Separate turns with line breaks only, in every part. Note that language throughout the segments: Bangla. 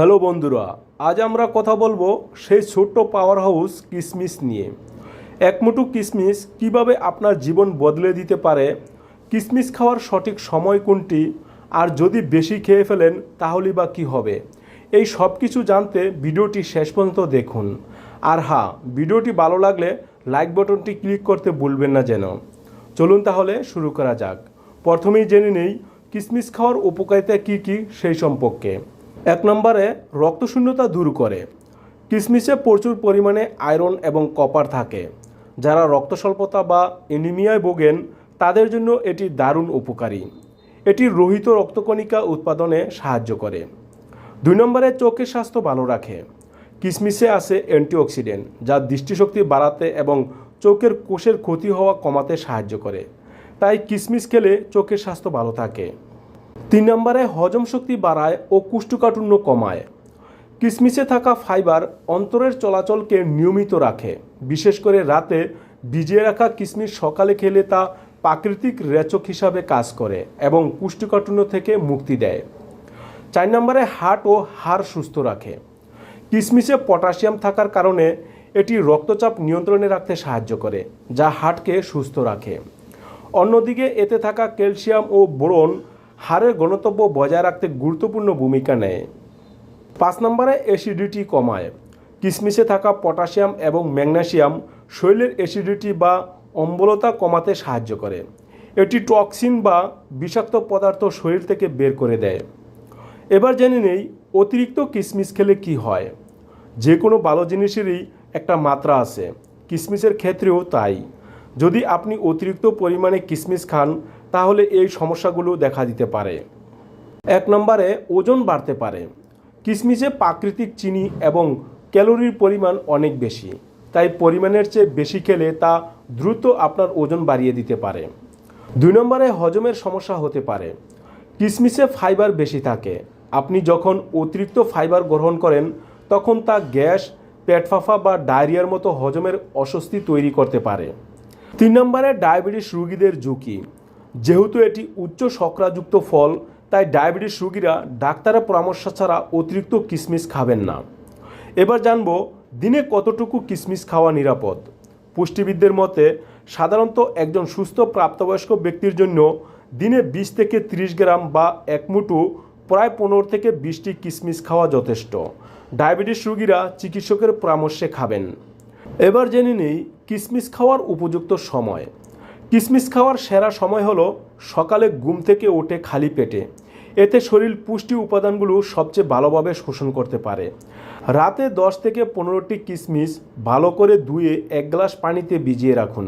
হ্যালো বন্ধুরা, আজ আমরা কথা বলব সেই ছোট্ট পাওয়ার হাউস কিসমিস নিয়ে। এক মুঠো কিসমিস কীভাবে আপনার জীবন বদলে দিতে পারে, কিসমিস খাওয়ার সঠিক সময় কোনটি, আর যদি বেশি খেয়ে ফেলেন তাহলে বা কী হবে, এই সব কিছু জানতে ভিডিওটি শেষ পর্যন্ত দেখুন। আর হ্যাঁ ভিডিওটি ভালো লাগলে লাইক বাটনটি ক্লিক করতে ভুলবেন না যেন। চলুন তাহলে শুরু করা যাক। প্রথমেই জেনে নেই, কিসমিস খাওয়ার উপকারিতা কী কী সেই সম্পর্কে। এক নম্বরে রক্তশূন্যতা দূর করে। কিসমিসে প্রচুর পরিমাণে আয়রন এবং কপার থাকে। যারা রক্ত স্বল্পতা বা এনিমিয়ায় ভোগেন, তাদের জন্য এটি দারুণ উপকারী। এটি রোহিত রক্তকণিকা উৎপাদনে সাহায্য করে। দুই নম্বরে চোখের স্বাস্থ্য ভালো রাখে। কিসমিসে আছে অ্যান্টিঅক্সিডেন্ট, যা দৃষ্টিশক্তি বাড়াতে এবং চোখের কোষের ক্ষতি হওয়া কমাতে সাহায্য করে। তাই কিসমিস খেলে চোখের স্বাস্থ্য ভালো থাকে। তিন নম্বরে হজম শক্তি বাড়ায় ও কুষ্ঠকাঠিন্য কমায়। কিসমিসে থাকা ফাইবার অন্তরের চলাচলকে নিয়মিত রাখে। বিশেষ করে রাতে ভিজিয়ে রাখা কিসমিস সকালে খেলে তা প্রাকৃতিক রেচক হিসাবে কাজ করে এবং কুষ্ঠকাঠিন্য থেকে মুক্তি দেয়। চার নম্বরে হার্ট ও হাড় সুস্থ রাখে। কিসমিসে পটাশিয়াম থাকার কারণে এটি রক্তচাপ নিয়ন্ত্রণে রাখতে সাহায্য করে, যা হার্টকে সুস্থ রাখে। অন্যদিকে এতে থাকা ক্যালসিয়াম ও বোরন হাড়ের গণতব্য বজায় রাখতে গুরুত্বপূর্ণ ভূমিকা নেয়। পাঁচ নম্বরে অ্যাসিডিটি কমায়। কিসমিসে থাকা পটাশিয়াম এবং ম্যাগনেসিয়াম শরীরের অ্যাসিডিটি বা অম্বলতা কমাতে সাহায্য করে। এটি টক্সিন বা বিষাক্ত পদার্থ শরীর থেকে বের করে দেয়। এবার জেনে নেই অতিরিক্ত কিসমিস খেলে কি হয়। যে কোনো ভালো জিনিসেরই একটা মাত্রা আছে। কিসমিসের ক্ষেত্রেও তাই। যদি আপনি অতিরিক্ত পরিমাণে কিসমিস খান তাহলে এই সমস্যাগুলো দেখা দিতে পারে। এক নম্বরে, ওজন বাড়তে পারে। কিসমিসে প্রাকৃতিক চিনি এবং ক্যালোরির পরিমাণ অনেক বেশি, তাই পরিমাণের চেয়ে বেশি খেলে তা দ্রুত আপনার ওজন বাড়িয়ে দিতে পারে। দুই নম্বরে, হজমের সমস্যা হতে পারে। কিসমিসে ফাইবার বেশি থাকে। আপনি যখন অতিরিক্ত ফাইবার গ্রহণ করেন, তখন তা গ্যাস, পেট ফাঁফা বা ডায়রিয়ার মতো হজমের অস্বস্তি তৈরি করতে পারে। তিন নম্বরে, ডায়াবেটিস রোগীদের ঝুঁকি। যেহেতু এটি উচ্চ শর্করাযুক্ত ফল, তাই ডায়াবেটিস রোগীরা ডাক্তারের পরামর্শ ছাড়া অতিরিক্ত কিসমিস খাবেন না। এবার জানব, দিনে কতটুকু কিসমিস খাওয়া নিরাপদ? পুষ্টিবিদদের মতে, সাধারণত একজন সুস্থ প্রাপ্তবয়স্ক ব্যক্তির জন্য দিনে বিশ থেকে ত্রিশ গ্রাম বা এক মুঠো প্রায় পনেরো থেকে বিশটি কিসমিস খাওয়া যথেষ্ট। ডায়াবেটিস রোগীরা চিকিৎসকের পরামর্শে খাবেন। এবার জেনে নেই, কিসমিস খাওয়ার উপযুক্ত সময়। কিসমিস খাওয়ার সেরা সময় হলো সকালে ঘুম থেকে ওঠে খালি পেটে। এতে শরীর পুষ্টি উপাদানগুলো সবচেয়ে ভালোভাবে শোষণ করতে পারে। রাতে দশ থেকে পনেরোটি কিসমিস ভালো করে ধুয়ে এক গ্লাস পানিতে ভিজিয়ে রাখুন।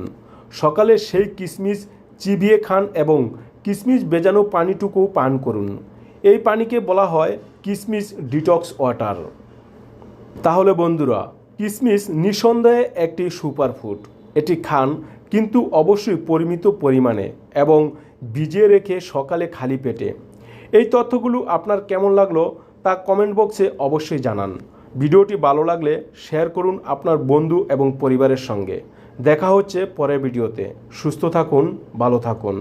সকালে সেই কিসমিস চিবিয়ে খান এবং কিসমিস বেজানো পানিটুকু পান করুন। এই পানিকে বলা হয় কিসমিস ডিটক্স ওয়াটার। তাহলে বন্ধুরা, কিসমিস নিঃসন্দেহে একটি সুপারফুড। এটি খান কিন্তু অবশ্যই পরিমিত পরিমাণে এবং ভিজিয়ে রেখে সকালে খালি পেটে। এই তথ্যগুলো আপনার কেমন লাগল তা কমেন্ট বক্সে অবশ্যই জানান। ভিডিওটি ভালো লাগলে শেয়ার করুন আপনার বন্ধু এবং পরিবারের সঙ্গে। দেখা হচ্ছে পরের ভিডিওতে। সুস্থ থাকুন, ভালো থাকুন।